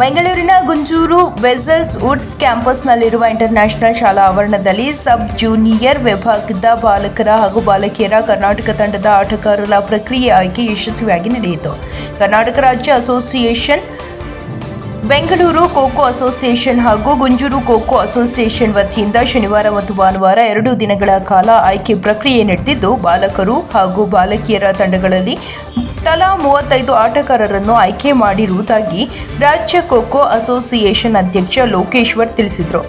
ಬೆಂಗಳೂರಿನ Gunjur vessels Woods ಕ್ಯಾಂಪಸ್ನಲ್ಲಿರುವ international ಶಾಲಾ ಆವರಣದಲ್ಲಿ ಸಬ್ ಜೂನಿಯರ್ ವಿಭಾಗದ ಬಾಲಕರ ಹಾಗೂ ಬಾಲಕಿಯರ ಕರ್ನಾಟಕ ತಂಡದ ಆಟಗಾರರ ಪ್ರಕ್ರಿಯೆ ಆಯ್ಕೆ ಯಶಸ್ವಿಯಾಗಿ ನಡೆಯಿತು. ಕರ್ನಾಟಕ ರಾಜ್ಯ ಅಸೋಸಿಯೇಷನ್, ಬೆಂಗಳೂರು ಖೋಖೋ ಅಸೋಸಿಯೇಷನ್ ಹಾಗೂ ಗುಂಜೂರು ಖೋಖೋ ಅಸೋಸಿಯೇಷನ್ ವತಿಯಿಂದ ಶನಿವಾರ ಮತ್ತು ಭಾನುವಾರ ಎರಡು ದಿನಗಳ ಕಾಲ ಆಯ್ಕೆ ಪ್ರಕ್ರಿಯೆ ನಡೆದಿದ್ದು, ಬಾಲಕರು ಹಾಗೂ ಬಾಲಕಿಯರ ತಂಡಗಳಲ್ಲಿ ತಲಾ ಮೂವತ್ತೈದು ಆಟಗಾರರನ್ನು ಆಯ್ಕೆ ಮಾಡಿರುವುದಾಗಿ ರಾಜ್ಯ ಖೋಖೋ ಅಸೋಸಿಯೇಷನ್ ಅಧ್ಯಕ್ಷ ಲೋಕೇಶ್ವರ್ ತಿಳಿಸಿದರು.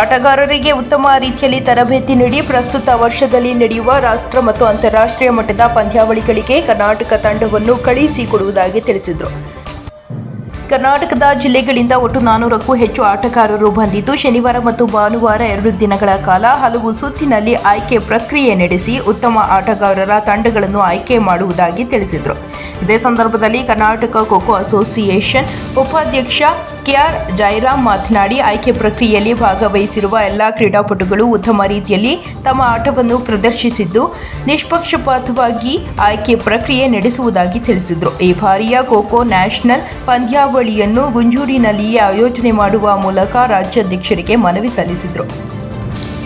ಆಟಗಾರರಿಗೆ ಉತ್ತಮ ರೀತಿಯಲ್ಲಿ ತರಬೇತಿ ನೀಡಿ ಪ್ರಸ್ತುತ ವರ್ಷದಲ್ಲಿ ನಡೆಯುವ ರಾಷ್ಟ್ರ ಮತ್ತು ಅಂತಾರಾಷ್ಟ್ರೀಯ ಮಟ್ಟದ ಪಂದ್ಯಾವಳಿಗಳಿಗೆ ಕರ್ನಾಟಕ ತಂಡವನ್ನು ಕಳುಹಿಸಿಕೊಡುವುದಾಗಿ ತಿಳಿಸಿದರು. ಕರ್ನಾಟಕದ ಜಿಲ್ಲೆಗಳಿಂದ ಒಟ್ಟು ನಾನೂರಕ್ಕೂ ಹೆಚ್ಚು ಆಟಗಾರರು ಬಂದಿದ್ದು, ಶನಿವಾರ ಮತ್ತು ಭಾನುವಾರ ಎರಡು ದಿನಗಳ ಕಾಲ ಹಲವು ಸುತ್ತಿನಲ್ಲಿ ಆಯ್ಕೆ ಪ್ರಕ್ರಿಯೆ ನಡೆಸಿ ಉತ್ತಮ ಆಟಗಾರರ ತಂಡಗಳನ್ನು ಆಯ್ಕೆ ಮಾಡುವುದಾಗಿ ತಿಳಿಸಿದರು. ಇದೇ ಸಂದರ್ಭದಲ್ಲಿ ಕರ್ನಾಟಕ ಖೋಖೋ ಅಸೋಸಿಯೇಷನ್ ಉಪಾಧ್ಯಕ್ಷ ಕೆಆರ್ ಜಯರಾಮ್ ಮಾತನಾಡಿ, ಆಯ್ಕೆ ಪ್ರಕ್ರಿಯೆಯಲ್ಲಿ ಭಾಗವಹಿಸಿರುವ ಎಲ್ಲ ಕ್ರೀಡಾಪಟುಗಳು ಉತ್ತಮ ರೀತಿಯಲ್ಲಿ ತಮ್ಮ ಆಟವನ್ನು ಪ್ರದರ್ಶಿಸಿದ್ದು, ನಿಷ್ಪಕ್ಷಪಾತವಾಗಿ ಆಯ್ಕೆ ಪ್ರಕ್ರಿಯೆ ನಡೆಸುವುದಾಗಿ ತಿಳಿಸಿದರು. ಈ ಬಾರಿಯ ಖೋಖೋ ನ್ಯಾಷನಲ್ ಪಂದ್ಯಾವಳಿಯನ್ನು ಗುಂಜೂರಿನಲ್ಲಿಯೇ ಆಯೋಜನೆ ಮಾಡುವ ಮೂಲಕ ರಾಜ್ಯಾಧ್ಯಕ್ಷರಿಗೆ ಮನವಿ ಸಲ್ಲಿಸಿದರು.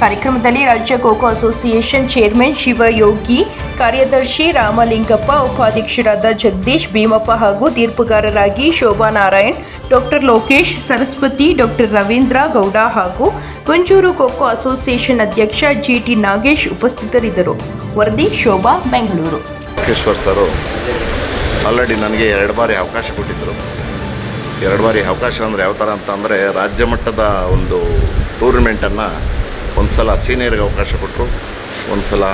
ಕಾರ್ಯಕ್ರಮದಲ್ಲಿ ರಾಜ್ಯ ಖೋಖೋ ಅಸೋಸಿಯೇಷನ್ ಚೇರ್ಮನ್ ಶಿವಯೋಗಿ, ಕಾರ್ಯದರ್ಶಿ ರಾಮಲಿಂಗಪ್ಪ, ಉಪಾಧ್ಯಕ್ಷರಾದ ಜಗದೀಶ್ ಭೀಮಪ್ಪ ಹಾಗೂ ತೀರ್ಪುಗಾರರಾಗಿ ಶೋಭಾ ನಾರಾಯಣ್, ಡಾಕ್ಟರ್ ಲೋಕೇಶ್, ಸರಸ್ವತಿ, ಡಾಕ್ಟರ್ ರವೀಂದ್ರ ಗೌಡ ಹಾಗೂ ಗುಂಜೂರು ಖೋಖೋ ಅಸೋಸಿಯೇಷನ್ ಅಧ್ಯಕ್ಷ ಜಿಟಿ ನಾಗೇಶ್ ಉಪಸ್ಥಿತರಿದ್ದರು. ವರದಿ ಶೋಭಾ, ಬೆಂಗಳೂರು. ಸರು, ಆಲ್ರೆಡಿ ನನಗೆ ಎರಡು ಬಾರಿ ಅವಕಾಶ ಕೊಟ್ಟಿದ್ದರು. ಎರಡು ಬಾರಿ ಅವಕಾಶ ಅಂದರೆ ಯಾವ ಥರ ಅಂತ ಅಂದರೆ ರಾಜ್ಯ ಮಟ್ಟದ ಒಂದು ಟೂರ್ನಮೆಂಟನ್ನು ಒಂದು ಸಲ ಸೀನಿಯರ್ಗೆ ಅವಕಾಶ ಕೊಟ್ಟರು ಒಂದು ಸಲ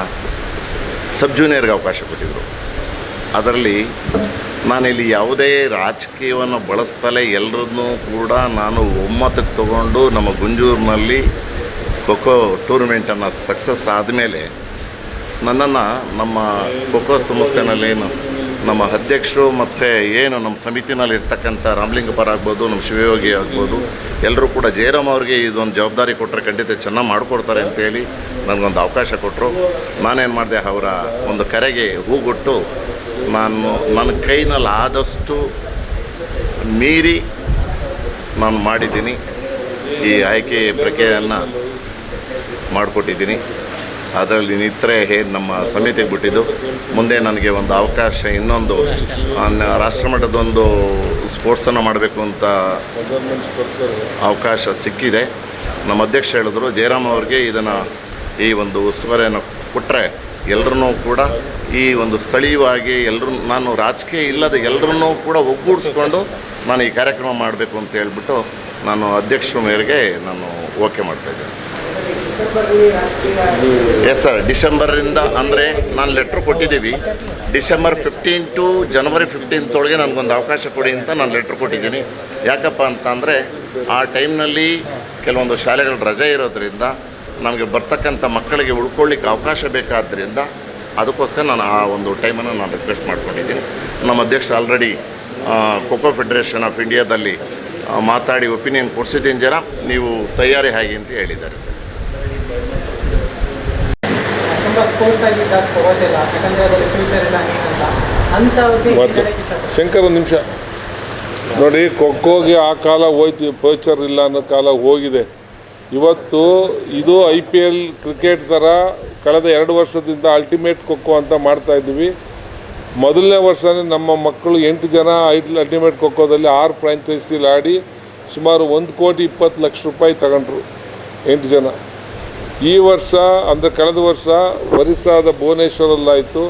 ಸಬ್ ಜೂನಿಯರ್ಗೆ ಅವಕಾಶ ಕೊಟ್ಟಿದ್ದರು ಅದರಲ್ಲಿ ನಾನಿಲ್ಲಿ ಯಾವುದೇ ರಾಜಕೀಯವನ್ನು ಬಳಸ್ತಲೇ ಎಲ್ಲರನ್ನೂ ಕೂಡ ನಾನು ಒಮ್ಮತಕ್ಕೆ ತಗೊಂಡು ನಮ್ಮ ಗುಂಜೂರಿನಲ್ಲಿ ಖೋಖೋ ಟೂರ್ನಮೆಂಟನ್ನು ಸಕ್ಸಸ್ ಆದಮೇಲೆ ನನ್ನನ್ನು ನಮ್ಮ ಖೋಖೋ ಸಂಸ್ಥೆನಲ್ಲೇನು ನಮ್ಮ ಅಧ್ಯಕ್ಷರು ಮತ್ತು ಏನು ನಮ್ಮ ಸಮಿತಿನಲ್ಲಿ ಇರ್ತಕ್ಕಂಥ ರಾಮಲಿಂಗಪ್ಪರ ಆಗ್ಬೋದು, ನಮ್ಮ ಶಿವಯೋಗಿ ಆಗ್ಬೋದು ಎಲ್ಲರೂ ಕೂಡ ಜಯರಾಮ್ ಅವ್ರಿಗೆ ಇದೊಂದು ಜವಾಬ್ದಾರಿ ಕೊಟ್ಟರೆ ಖಂಡಿತ ಚೆನ್ನಾಗಿ ಮಾಡಿಕೊಡ್ತಾರೆ ಅಂತೇಳಿ ನನಗೊಂದು ಅವಕಾಶ ಕೊಟ್ಟರು ನಾನೇನು ಮಾಡಿದೆ, ಅವರ ಒಂದು ಕರೆಗೆ ಹೂಗೊಟ್ಟು ನಾನು, ನನ್ನ ಕೈನಲ್ಲಿ ಆದಷ್ಟು ಮೀರಿ ನಾನು ಮಾಡಿದ್ದೀನಿ. ಈ ಆಯ್ಕೆ ಪ್ರಕ್ರಿಯೆಯನ್ನು ಮಾಡಿಕೊಟ್ಟಿದ್ದೀನಿ. ಅದರಲ್ಲಿ ನಿತ್ರೆ ಹೇ ನಮ್ಮ ಸಮಿತಿಗೆ ಬಿಟ್ಟಿದ್ದು. ಮುಂದೆ ನನಗೆ ಒಂದು ಅವಕಾಶ, ಇನ್ನೊಂದು ರಾಷ್ಟ್ರಮಟ್ಟದ ಒಂದು ಸ್ಪೋರ್ಟ್ಸನ್ನು ಮಾಡಬೇಕು ಅಂತ ಅವಕಾಶ ಸಿಕ್ಕಿದೆ. ನಮ್ಮ ಅಧ್ಯಕ್ಷ ಹೇಳಿದ್ರು, ಜಯರಾಮ್ ಅವ್ರಿಗೆ ಇದನ್ನು ಈ ಒಂದು ಉಸ್ತುವಾರಿಯನ್ನು ಕೊಟ್ಟರೆ ಎಲ್ಲರೂ ಕೂಡ ಈ ಒಂದು ಸ್ಥಳೀಯವಾಗಿ ಎಲ್ಲರೂ ನಾನು ರಾಜಕೀಯ ಇಲ್ಲದೆ ಎಲ್ಲರನ್ನೂ ಕೂಡ ಒಗ್ಗೂಡಿಸ್ಕೊಂಡು ನಾನು ಈ ಕಾರ್ಯಕ್ರಮ ಮಾಡಬೇಕು ಅಂತ ಹೇಳ್ಬಿಟ್ಟು ನಾನು ಅಧ್ಯಕ್ಷರ ಮೇರೆಗೆ ನಾನು ಓಕೆ ಮಾಡ್ತಾಯಿದ್ದೇನೆ ಸರ್. ಎಸ್ ಸರ್ ಡಿಸೆಂಬರಿಂದ ಅಂದರೆ ನಾನು ಲೆಟ್ರ್ ಕೊಟ್ಟಿದ್ದೀವಿ. ಡಿಸೆಂಬರ್ ಫಿಫ್ಟೀನ್ ಟು ಜನವರಿ ಫಿಫ್ಟೀನ್ತೊಳಗೆ ನನಗೊಂದು ಅವಕಾಶ ಕೊಡಿ ಅಂತ ನಾನು ಲೆಟ್ರ್ ಕೊಟ್ಟಿದ್ದೀನಿ. ಯಾಕಪ್ಪ ಅಂತಂದರೆ ಆ ಟೈಮ್ನಲ್ಲಿ ಕೆಲವೊಂದು ಶಾಲೆಗಳು ರಜೆ ಇರೋದ್ರಿಂದ ನಮಗೆ ಬರ್ತಕ್ಕಂಥ ಮಕ್ಕಳಿಗೆ ಉಳ್ಕೊಳ್ಳಿಕ್ಕೆ ಅವಕಾಶ ಬೇಕಾದ್ದರಿಂದ ಅದಕ್ಕೋಸ್ಕರ ನಾನು ಆ ಒಂದು ಟೈಮನ್ನು ನಾನು ರಿಕ್ವೆಸ್ಟ್ ಮಾಡ್ಕೊಂಡಿದ್ದೀನಿ. ನಮ್ಮ ಅಧ್ಯಕ್ಷ ಆಲ್ರೆಡಿ ಖೋಖೋ ಫೆಡರೇಷನ್ ಆಫ್ ಇಂಡಿಯಾದಲ್ಲಿ ಮಾತಾಡಿ ಒಪಿನಿಯನ್ ಕೊಡಿಸಿದ್ದೀನಿ ಜನ. ನೀವು ತಯಾರಿ ಹಾಗೆ ಅಂತ ಹೇಳಿದ್ದಾರೆ ಸರ್. ಶಂಕರ್ ಒಂದು ನಿಮಿಷ. ನೋಡಿ ಖೋಖೋಗೆ ಆ ಕಾಲ ಹೋಯ್ತು ಫ್ಯೂಚರ್ ಇಲ್ಲ ಅನ್ನೋ ಕಾಲ ಹೋಗಿದೆ. ಇವತ್ತು ಇದು ಐ ಪಿ ಎಲ್ ಕ್ರಿಕೆಟ್ ಥರ ಕಳೆದ ಎರಡು ವರ್ಷದಿಂದ ಅಲ್ಟಿಮೇಟ್ ಖೋಖೋ ಅಂತ ಮಾಡ್ತಾ ಇದ್ವಿ ಮೊದಲನೇ ವರ್ಷನೇ ನಮ್ಮ ಮಕ್ಕಳು ಎಂಟು ಜನ ಐದು ಅಲ್ಟಿಮೇಟ್ ಖೋಖೋದಲ್ಲಿ ಆರು ಫ್ರಾಂಚೈಸಿಲಿ ಆಡಿ ಸುಮಾರು ಒಂದು ಕೋಟಿ ಇಪ್ಪತ್ತು ಲಕ್ಷ ರೂಪಾಯಿ ತಗೊಂಡ್ರು ಎಂಟು ಜನ. ಈ ವರ್ಷ, ಅಂದರೆ ಕಳೆದ ವರ್ಷ ಒರಿಸ್ಸಾದ ಭುವನೇಶ್ವರಲ್ಲಾಯಿತು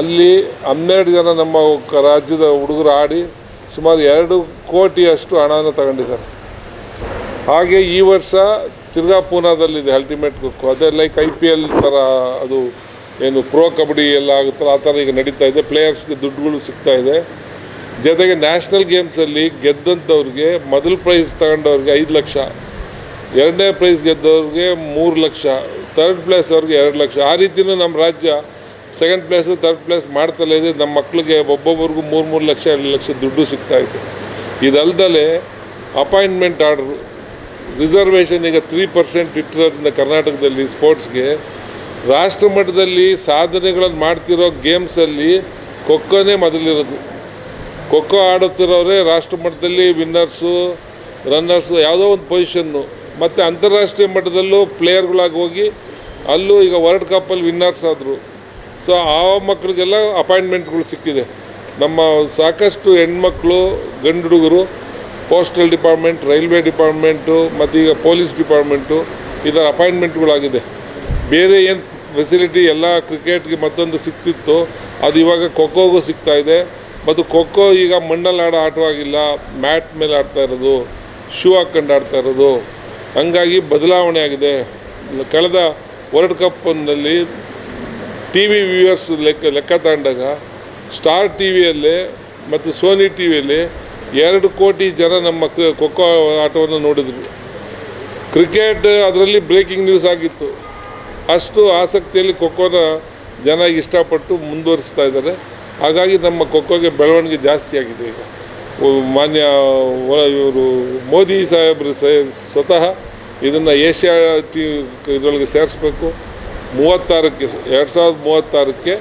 ಅಲ್ಲಿ ಹನ್ನೆರಡು ಜನ ನಮ್ಮ ರಾಜ್ಯದ ಹುಡುಗರು ಆಡಿ ಸುಮಾರು ಎರಡು ಕೋಟಿಯಷ್ಟು ಹಣವನ್ನು ತಗೊಂಡಿದ್ದಾರೆ. ಹಾಗೆ ಈ ವರ್ಷ ತಿರ್ಗಾ ಪೂನಾದಲ್ಲಿದೆ ಅಲ್ಟಿಮೇಟ್ ಖೋಖೋ ಅದೇ ಲೈಕ್ ಐ ಪಿ ಎಲ್ ಥರ ಅದು ಏನು ಪ್ರೋ ಕಬಡ್ಡಿ ಎಲ್ಲ ಆಗುತ್ತಲ್ಲ, ಆ ಥರ ಈಗ ನಡೀತಾ ಇದೆ. ಪ್ಲೇಯರ್ಸ್ಗೆ ದುಡ್ಡುಗಳು ಸಿಗ್ತಾ ಇದೆ. ಜೊತೆಗೆ ನ್ಯಾಷನಲ್ ಗೇಮ್ಸಲ್ಲಿ ಗೆದ್ದಂಥವ್ರಿಗೆ ಮೊದಲ ಪ್ರೈಸ್ ತಗೊಂಡವ್ರಿಗೆ ಐದು ಲಕ್ಷ, ಎರಡನೇ ಪ್ರೈಸ್ ಗೆದ್ದವ್ರಿಗೆ ಮೂರು ಲಕ್ಷ ತರ್ಡ್ ಪ್ಲೇಸ್ ಅವ್ರಿಗೆ ಎರಡು ಲಕ್ಷ. ಆ ರೀತಿಯೂ ನಮ್ಮ ರಾಜ್ಯ ಸೆಕೆಂಡ್ ಪ್ಲೇಸು ತರ್ಡ್ ಪ್ಲೇಸ್ ಮಾಡ್ತಲೇ ಇದೆ. ನಮ್ಮ ಮಕ್ಕಳಿಗೆ ಒಬ್ಬೊಬ್ಬರಿಗೂ ಮೂರು ಮೂರು ಲಕ್ಷ, ಎರಡು ಲಕ್ಷ ದುಡ್ಡು ಸಿಗ್ತಾ ಇದೆ. ಇದಲ್ದಲೆ ಅಪಾಯಿಂಟ್ಮೆಂಟ್ ಆರ್ಡ್ರು ರಿಸರ್ವೇಷನ್ ಈಗ ತ್ರೀ ಪರ್ಸೆಂಟ್ ಇಟ್ಟಿರೋದ್ರಿಂದ ಕರ್ನಾಟಕದಲ್ಲಿ ಸ್ಪೋರ್ಟ್ಸ್ಗೆ ರಾಷ್ಟ್ರ ಮಟ್ಟದಲ್ಲಿ ಸಾಧನೆಗಳನ್ನು ಮಾಡ್ತಿರೋ ಗೇಮ್ಸಲ್ಲಿ ಖೋಖೋನೇ ಮೊದಲಿರೋದು. ಖೋಖೋ ಆಡುತ್ತಿರೋರೇ ರಾಷ್ಟ್ರ ಮಟ್ಟದಲ್ಲಿ ವಿನ್ನರ್ಸು, ರನ್ನರ್ಸು, ಯಾವುದೋ ಒಂದು ಪೊಸಿಷನ್ನು. ಮತ್ತು ಅಂತಾರಾಷ್ಟ್ರೀಯ ಮಟ್ಟದಲ್ಲೂ ಪ್ಲೇಯರ್ಗಳಾಗಿ ಹೋಗಿ ಅಲ್ಲೂ ಈಗ ವರ್ಲ್ಡ್ ಕಪ್ಪಲ್ಲಿ ವಿನ್ನರ್ಸ್ ಆದರು. ಸೊ, ಆ ಮಕ್ಕಳಿಗೆಲ್ಲ ಅಪಾಯಿಂಟ್ಮೆಂಟ್ಗಳು ಸಿಕ್ಕಿದೆ. ನಮ್ಮ ಸಾಕಷ್ಟು ಹೆಣ್ಮಕ್ಳು ಗಂಡು ಹುಡುಗರು ಪೋಸ್ಟಲ್ ಡಿಪಾರ್ಟ್ಮೆಂಟ್, ರೈಲ್ವೆ ಡಿಪಾರ್ಟ್ಮೆಂಟು ಮತ್ತು ಈಗ ಪೊಲೀಸ್ ಡಿಪಾರ್ಟ್ಮೆಂಟು ಇದರ ಅಪಾಯಿಂಟ್ಮೆಂಟ್ಗಳಾಗಿದೆ. ಬೇರೆ ಏನು ಫೆಸಿಲಿಟಿ ಎಲ್ಲ ಕ್ರಿಕೆಟ್ಗೆ ಮತ್ತೊಂದು ಸಿಗ್ತಿತ್ತು ಅದು ಇವಾಗ ಖೋಖೋಗೂ ಸಿಗ್ತಾ ಇದೆ. ಮತ್ತು ಖೋಖೋ ಈಗ ಮಣ್ಣಲ್ಲಿ ಆಡೋ ಆಟವಾಗಿಲ್ಲ. ಮ್ಯಾಟ್ ಮೇಲೆ ಆಡ್ತಾ ಇರೋದು, ಶೂ ಹಾಕ್ಕೊಂಡು ಆಡ್ತಾ ಇರೋದು. ಹಂಗಾಗಿ ಬದಲಾವಣೆ ಆಗಿದೆ. ಕಳೆದ ವರ್ಲ್ಡ್ ಕಪ್ನಲ್ಲಿ ಟಿ ವಿ ವ್ಯೂವರ್ಸ್ ಲೆಕ್ಕ ಲೆಕ್ಕ ತಗೊಂಡಾಗ ಸ್ಟಾರ್ ಟಿ ವಿಯಲ್ಲಿ ಮತ್ತು ಸೋನಿ ಟಿ ವಿಯಲ್ಲಿ ಎರಡು ಕೋಟಿ ಜನ ನಮ್ಮ ಖೋಖೋ ಆಟವನ್ನು ನೋಡಿದರು. ಕ್ರಿಕೆಟ್ ಅದರಲ್ಲಿ ಬ್ರೇಕಿಂಗ್ ನ್ಯೂಸ್ ಆಗಿತ್ತು. ಅಷ್ಟು ಆಸಕ್ತಿಯಲ್ಲಿ ಖೋಖೋನ ಜನ ಇಷ್ಟಪಟ್ಟು ಮುಂದುವರಿಸ್ತಾ ಇದ್ದಾರೆ. ಹಾಗಾಗಿ ನಮ್ಮ ಖೋಖೋಗೆ ಬೆಳವಣಿಗೆ ಜಾಸ್ತಿ ಆಗಿದೆ ಈಗ. ಮಾನ್ಯ ಇವರು ಮೋದಿ ಸಾಹೇಬರು ಸ್ವತಃ ಇದನ್ನು ಏಷ್ಯಾ ಟಿ, ಇದರೊಳಗೆ ಸೇರಿಸ್ಬೇಕು. ಮೂವತ್ತಾರಕ್ಕೆ, ಎರಡು ಸಾವಿರದ ಮೂವತ್ತಾರಕ್ಕೆ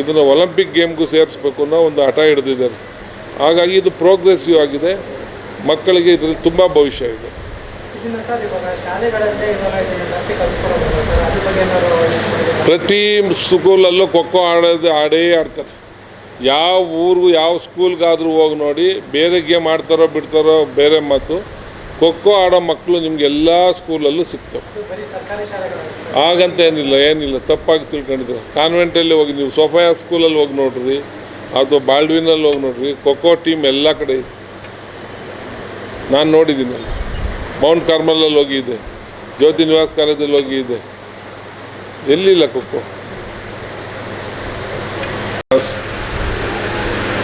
ಇದನ್ನು ಒಲಿಂಪಿಕ್ ಗೇಮ್ಗೂ ಸೇರಿಸ್ಬೇಕು ಅನ್ನೋ ಒಂದು ಹಠ ಹಿಡಿದಿದ್ದಾರೆ. ಹಾಗಾಗಿ ಇದು ಪ್ರೋಗ್ರೆಸಿವ್ ಆಗಿದೆ. ಮಕ್ಕಳಿಗೆ ಇದರಲ್ಲಿ ತುಂಬ ಭವಿಷ್ಯ ಇದೆ. ಪ್ರತಿ ಸ್ಕೂಲಲ್ಲೂ ಖೋಖೋ ಆಡೋದು ಆಡೇ ಆಡ್ತಾರೆ. ಯಾವ ಊರಿಗೂ ಯಾವ ಸ್ಕೂಲ್ಗಾದರೂ ಹೋಗಿ ನೋಡಿ ಬೇರೆ ಗೇಮ್ ಆಡ್ತಾರೋ ಬಿಡ್ತಾರೋ ಬೇರೆ ಮಾತು. ಖೋಖೋ ಆಡೋ ಮಕ್ಕಳು ನಿಮ್ಗೆ ಎಲ್ಲ ಸ್ಕೂಲಲ್ಲೂ ಸಿಗ್ತವೆ. ಹಾಗಂತ ಏನಿಲ್ಲ ಏನಿಲ್ಲ, ತಪ್ಪಾಗಿ ತಿಳ್ಕೊಂಡಿದ್ರು ಕಾನ್ವೆಂಟಲ್ಲಿ ಹೋಗಿ ನೀವು ಸೋಫಯಾ ಸ್ಕೂಲಲ್ಲಿ ಹೋಗಿ ನೋಡ್ರಿ ಅಥವಾ ಬಾಲ್ಡ್ವಿನಲ್ಲಿ ಹೋಗಿ ನೋಡ್ರಿ ಖೋಖೋ ಟೀಮ್ ಎಲ್ಲ ಕಡೆ ಇದೆ. ನಾನು ನೋಡಿದ್ದೀನಿ ಅಲ್ಲಿ ಮೌಂಟ್ ಕಾರ್ಮಲಲ್ಲಿ ಹೋಗಿದೆ ಜ್ಯೋತಿ ನಿವಾಸ್ ಕಾಲೇಜಲ್ಲಿ ಹೋಗಿದೆ ಎಲ್ಲಿಲ್ಲ ಖೋಖೋ?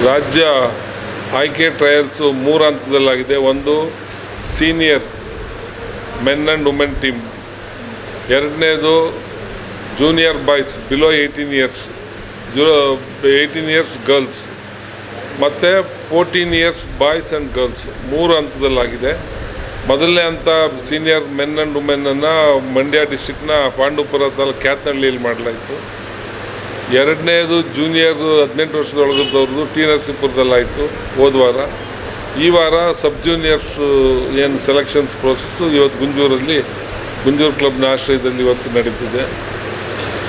ರಾಜ್ಯ ಆಯ್ಕೆ ಟ್ರಯಲ್ಸು ಮೂರು ಹಂತದಲ್ಲಾಗಿದೆ. ಒಂದು senior men and women team ಎರಡನೇದು junior boys below eighteen years zoo eighteen years girls ಮತ್ತು fourteen years boys and girls ಮೂರು ಹಂತದಲ್ಲಾಗಿದೆ. ಮೊದಲನೇ ಅಂತ ಸೀನಿಯರ್ ಮೆನ್ ಆ್ಯಂಡ್ ವುಮೆನ್ನನ್ನು ಮಂಡ್ಯ ಡಿಸ್ಟಿಕ್ನ ಪಾಂಡುಪುರ ತಾಲೂಕು ಕ್ಯಾತ್ನಹಳ್ಳಿಯಲ್ಲಿ ಮಾಡಲಾಯಿತು. ಎರಡನೇದು ಜೂನಿಯರ್ ಹದಿನೆಂಟು ವರ್ಷದೊಳಗದವ್ರದ್ದು ಟಿ ನರಸೀಪುರದಲ್ಲಾಯಿತು ಹೋದ ವಾರ. ಈ ವಾರ ಸಬ್ ಜೂನಿಯರ್ಸ್ ಏನು ಸೆಲೆಕ್ಷನ್ಸ್ ಪ್ರೋಸೆಸ್ಸು ಇವತ್ತು ಗುಂಜೂರಲ್ಲಿ, ಗುಂಜೂರು ಕ್ಲಬ್ನ ಆಶ್ರಯದಲ್ಲಿ ಇವತ್ತು ನಡೀತಿದೆ.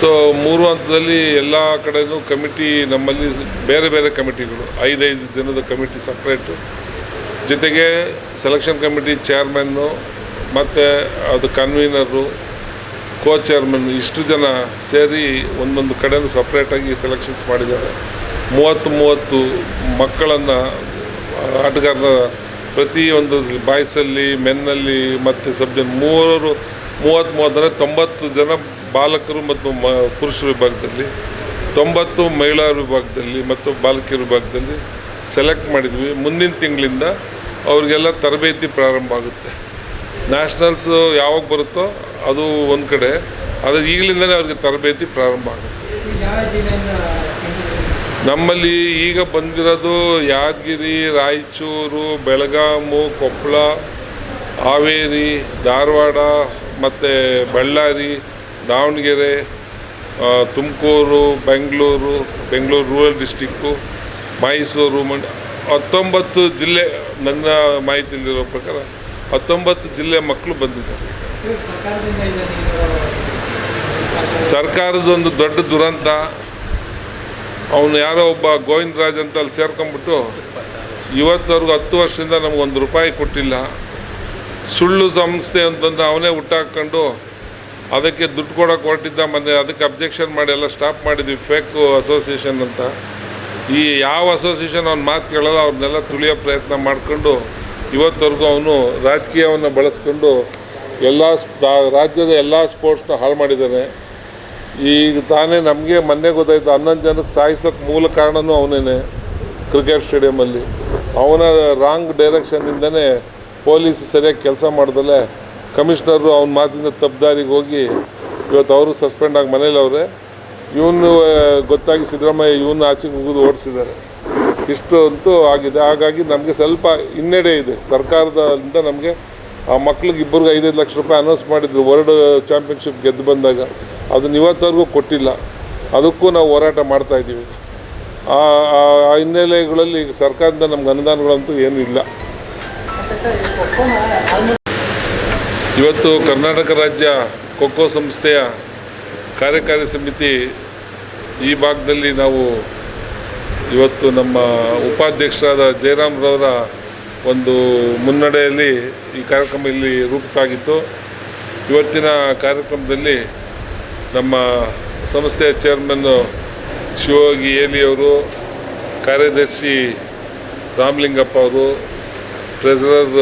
ಸೊ ಮೂರು ಹಂತದಲ್ಲಿ ಎಲ್ಲ ಕಡೆಯೂ ಕಮಿಟಿ ನಮ್ಮಲ್ಲಿ ಬೇರೆ ಬೇರೆ ಕಮಿಟಿಗಳು ಐದೈದು ಜನದ ಕಮಿಟಿ ಸಪ್ರೇಟು ಜೊತೆಗೆ ಸೆಲೆಕ್ಷನ್ ಕಮಿಟಿ ಚೇರ್ಮನ್ನು ಮತ್ತು ಅದು ಕನ್ವೀನರು ಕೋ ಚೇರ್ಮನ್ ಇಷ್ಟು ಜನ ಸೇರಿ ಒಂದೊಂದು ಕಡೆಯೂ ಸಪ್ರೇಟಾಗಿ ಸೆಲೆಕ್ಷನ್ಸ್ ಮಾಡಿದ್ದಾರೆ. ಮೂವತ್ತು ಮೂವತ್ತು ಮಕ್ಕಳನ್ನು, ಆಟಗಾರರ ಪ್ರತಿಯೊಂದು ಬಾಯ್ಸಲ್ಲಿ ಮೆನ್ನಲ್ಲಿ ಮತ್ತು ಸಬ್ ಜನ ಮೂವರು ಮೂವತ್ತು ಮೂವತ್ತರ ತೊಂಬತ್ತು ಜನ ಬಾಲಕರು ಮತ್ತು ಮ, ಪುರುಷರ ವಿಭಾಗದಲ್ಲಿ, ತೊಂಬತ್ತು ಮಹಿಳಾ ವಿಭಾಗದಲ್ಲಿ ಮತ್ತು ಬಾಲಕಿಯರ ವಿಭಾಗದಲ್ಲಿ ಸೆಲೆಕ್ಟ್ ಮಾಡಿದ್ವಿ. ಮುಂದಿನ ತಿಂಗಳಿಂದ ಅವರಿಗೆಲ್ಲ ತರಬೇತಿ ಪ್ರಾರಂಭ ಆಗುತ್ತೆ ನ್ಯಾಷನಲ್ಸು ಯಾವಾಗ ಬರುತ್ತೋ ಅದು ಒಂದು ಕಡೆ, ಅದು ಈಗಲಿಂದಲೇ ಅವ್ರಿಗೆ ತರಬೇತಿ ಪ್ರಾರಂಭ ಆಗುತ್ತೆ? ನಮ್ಮಲ್ಲಿ ಈಗ ಬಂದಿರೋದು ಯಾದಗಿರಿ, ರಾಯಚೂರು, ಬೆಳಗಾಮು ಕೊಪ್ಪಳ ಹಾವೇರಿ, ಧಾರವಾಡ, ಮತ್ತು ಬಳ್ಳಾರಿ, ದಾವಣಗೆರೆ ತುಮಕೂರು, ಬೆಂಗಳೂರು ಬೆಂಗಳೂರು ರೂರಲ್ ಡಿಸ್ಟಿಕ್ಕು ಮೈಸೂರು, ಮಂಡ್ಯ ಹತ್ತೊಂಬತ್ತು ಜಿಲ್ಲೆ ನನ್ನ ಮಾಹಿತಿಯಲ್ಲಿರೋ ಪ್ರಕಾರ ಹತ್ತೊಂಬತ್ತು ಜಿಲ್ಲೆ ಮಕ್ಕಳು ಬಂದಿದ್ದಾರೆ. ಸರ್ಕಾರದೊಂದು ದೊಡ್ಡ ದುರಂತ. ಅವನು ಯಾರೋ ಒಬ್ಬ ಗೋವಿಂದ ರಾಜ್ ಅಂತ ಅಲ್ಲಿ ಸೇರ್ಕೊಂಡ್ಬಿಟ್ಟು ಇವತ್ತವರೆಗೂ ಹತ್ತು ವರ್ಷದಿಂದ ನಮಗೊಂದು ರೂಪಾಯಿ ಕೊಟ್ಟಿಲ್ಲ. ಸುಳ್ಳು ಸಂಸ್ಥೆ ಅಂತಂದು ಅವನೇ ಹುಟ್ಟಾಕೊಂಡು ಅದಕ್ಕೆ ದುಡ್ಡು ಕೊಡೋಕೆ ಹೊರಟಿದ್ದ ಮೊನ್ನೆ ಅದಕ್ಕೆ ಅಬ್ಜೆಕ್ಷನ್ ಮಾಡಿ ಎಲ್ಲ ಸ್ಟಾಪ್ ಮಾಡಿದ್ವಿ, ಫೇಕ್ ಅಸೋಸಿಯೇಷನ್ ಅಂತ. ಈ ಯಾವ ಅಸೋಸಿಯೇಷನ್ ಅವ್ನ ಮಾತು ಕೇಳಲ್ಲ ಅವ್ರನ್ನೆಲ್ಲ ತುಳಿಯೋ ಪ್ರಯತ್ನ ಮಾಡಿಕೊಂಡು ಇವತ್ತವರೆಗೂ ಅವನು ರಾಜಕೀಯವನ್ನು ಬಳಸ್ಕೊಂಡು ಎಲ್ಲ ರಾಜ್ಯದ ಎಲ್ಲ ಸ್ಪೋರ್ಟ್ಸ್ನ ಹಾಳು ಮಾಡಿದ್ದಾನೆ. ಈಗ ತಾನೇ ನಮಗೆ ಮೊನ್ನೆ ಗೊತ್ತಾಯಿತು, ಹನ್ನೊಂದು ಜನಕ್ಕೆ ಸಾಯಿಸೋಕ್ಕೆ ಮೂಲ ಕಾರಣವೂ ಅವನೇನೆ ಕ್ರಿಕೆಟ್ ಸ್ಟೇಡಿಯಮಲ್ಲಿ ಅವನ ರಾಂಗ್ ಡೈರೆಕ್ಷನ್ನಿಂದನೇ ಪೊಲೀಸ್ ಸರಿಯಾಗಿ ಕೆಲಸ ಮಾಡ್ದಲೆ ಕಮಿಷ್ನರು ಅವನ ಮಾತಿಂದ ತಪ್ಪದಾರಿಗೆ ಹೋಗಿ ಇವತ್ತು ಅವರು ಸಸ್ಪೆಂಡ್ ಆಗಿ ಮನೇಲಿ ಅವರೇ. ಇವನು ಗೊತ್ತಾಗಿ ಸಿದ್ದರಾಮಯ್ಯ ಇವನು ಆಚೆಗೆ ಮುಗಿದು ಓಡಿಸಿದ್ದಾರೆ. ಇಷ್ಟು ಅಂತೂ ಆಗಿದೆ. ಹಾಗಾಗಿ ನಮಗೆ ಸ್ವಲ್ಪ ಹಿನ್ನಡೆ ಇದೆ. ಸರ್ಕಾರದಿಂದ ನಮಗೆ ಆ ಮಕ್ಳಿಗೆ ಇಬ್ಬರಿಗೆ ಐದೈದು ಲಕ್ಷ ರೂಪಾಯಿ ಅನೌನ್ಸ್ ಮಾಡಿದ್ರು. ವರ್ಲ್ಡ್ ಚಾಂಪಿಯನ್ಶಿಪ್ ಗೆದ್ದು ಬಂದಾಗ. ಅದನ್ನ ಇವತ್ತವರೆಗೂ ಕೊಟ್ಟಿಲ್ಲ. ಅದಕ್ಕೂ ನಾವು ಹೋರಾಟ ಮಾಡ್ತಾ ಇದ್ದೀವಿ. ಆ ಆ ಹಿನ್ನೆಲೆಗಳಲ್ಲಿ ಸರ್ಕಾರದಿಂದ ನಮ್ಗೆ ಅನುದಾನಗಳಂತೂ ಏನೂ ಇಲ್ಲ. ಇವತ್ತು ಕರ್ನಾಟಕ ರಾಜ್ಯ ಖೋಖೋ ಸಂಸ್ಥೆಯ ಕಾರ್ಯಕಾರಿ ಸಮಿತಿ ಈ ಭಾಗದಲ್ಲಿ ನಾವು ಇವತ್ತು ನಮ್ಮ ಉಪಾಧ್ಯಕ್ಷರಾದ ಜಯರಾಮ್ರವರ ಒಂದು ಮುನ್ನಡೆಯಲ್ಲಿ ಈ ಕಾರ್ಯಕ್ರಮ ಇಲ್ಲಿ ರೂಪಿತಾಗಿತ್ತು ಇವತ್ತಿನ ಕಾರ್ಯಕ್ರಮದಲ್ಲಿ ನಮ್ಮ ಸಂಸ್ಥೆಯ ಚೇರ್ಮನ್ನು ಶಿವಯೋಗಿ ಏಲಿಯವರು ಕಾರ್ಯದರ್ಶಿ ರಾಮಲಿಂಗಪ್ಪ ಅವರು ಟ್ರೆಸರರ್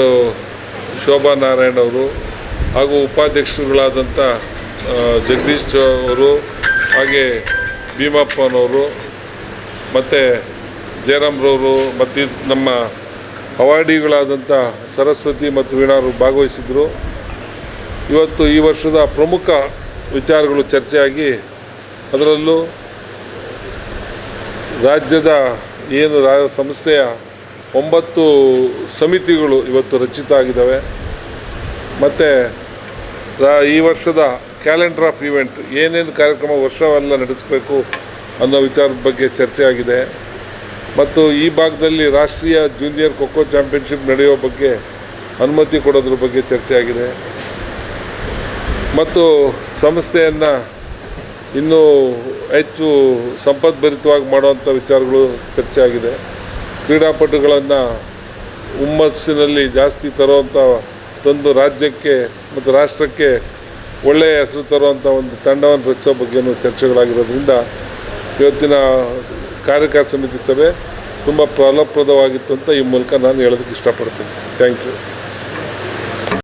ಶೋಭಾ ನಾರಾಯಣ್ ಅವರು ಹಾಗೂ ಉಪಾಧ್ಯಕ್ಷರುಗಳಾದಂಥ ಜಗದೀಶ್ ಅವರು, ಹಾಗೆ ಭೀಮಪ್ಪನವರು, ಮತ್ತು ಜಯರಾಮ್ರವರು, ಮತ್ತು ನಮ್ಮ ಅವಾರ್ಡಿಗಳಾದಂಥ ಸರಸ್ವತಿ ಮತ್ತು ವೀಣಾರು ಭಾಗವಹಿಸಿದರು. ಇವತ್ತು ಈ ವರ್ಷದ ಪ್ರಮುಖ ವಿಚಾರಗಳು ಚರ್ಚೆಯಾಗಿ ಅದರಲ್ಲೂ ರಾಜ್ಯದ ಏನು ರಾ ಸಂಸ್ಥೆಯ ಒಂಬತ್ತು ಸಮಿತಿಗಳು ಇವತ್ತು ರಚಿತ ಆಗಿದ್ದಾವೆ ಮತ್ತು ಈ ವರ್ಷದ ಕ್ಯಾಲೆಂಡರ್ ಆಫ್ ಈವೆಂಟ್, ಏನೇನು ಕಾರ್ಯಕ್ರಮ ವರ್ಷವೆಲ್ಲ ನಡೆಸಬೇಕು ಅನ್ನೋ ವಿಚಾರದ ಬಗ್ಗೆ ಚರ್ಚೆ ಆಗಿದೆ. ಮತ್ತು ಈ ಭಾಗದಲ್ಲಿ ರಾಷ್ಟ್ರೀಯ ಜೂನಿಯರ್ ಖೋಖೋ ಚಾಂಪಿಯನ್ಶಿಪ್ ನಡೆಯೋ ಬಗ್ಗೆ ಅನುಮತಿ ಕೊಡೋದ್ರ ಬಗ್ಗೆ ಚರ್ಚೆ ಆಗಿದೆ. ಮತ್ತು ಸಂಸ್ಥೆಯನ್ನು ಇನ್ನೂ ಹೆಚ್ಚು ಸಂಪದ್ಭರಿತವಾಗಿ ಮಾಡುವಂಥ ವಿಚಾರಗಳು ಚರ್ಚೆ ಆಗಿದೆ. ಕ್ರೀಡಾಪಟುಗಳನ್ನು ಹುಮ್ಮಸ್ಸಿನಲ್ಲಿ ಜಾಸ್ತಿ ತರುವಂಥ ತಂದು ರಾಜ್ಯಕ್ಕೆ ಮತ್ತು ರಾಷ್ಟ್ರಕ್ಕೆ ಒಳ್ಳೆಯ ಹೆಸರು ತರುವಂಥ ಒಂದು ತಂಡವನ್ನು ರಚಿಸೋ ಬಗ್ಗೆನೂ ಚರ್ಚೆಗಳಾಗಿರೋದ್ರಿಂದ ಇವತ್ತಿನ ಕಾರ್ಯಕಾರಿ ಸಮಿತಿ ಸಭೆ ತುಂಬ ಫಲಪ್ರದವಾಗಿತ್ತು ಅಂತ ಈ ಮೂಲಕ ನಾನು ಹೇಳೋದಕ್ಕೆ ಇಷ್ಟಪಡ್ತೀನಿ. Thank you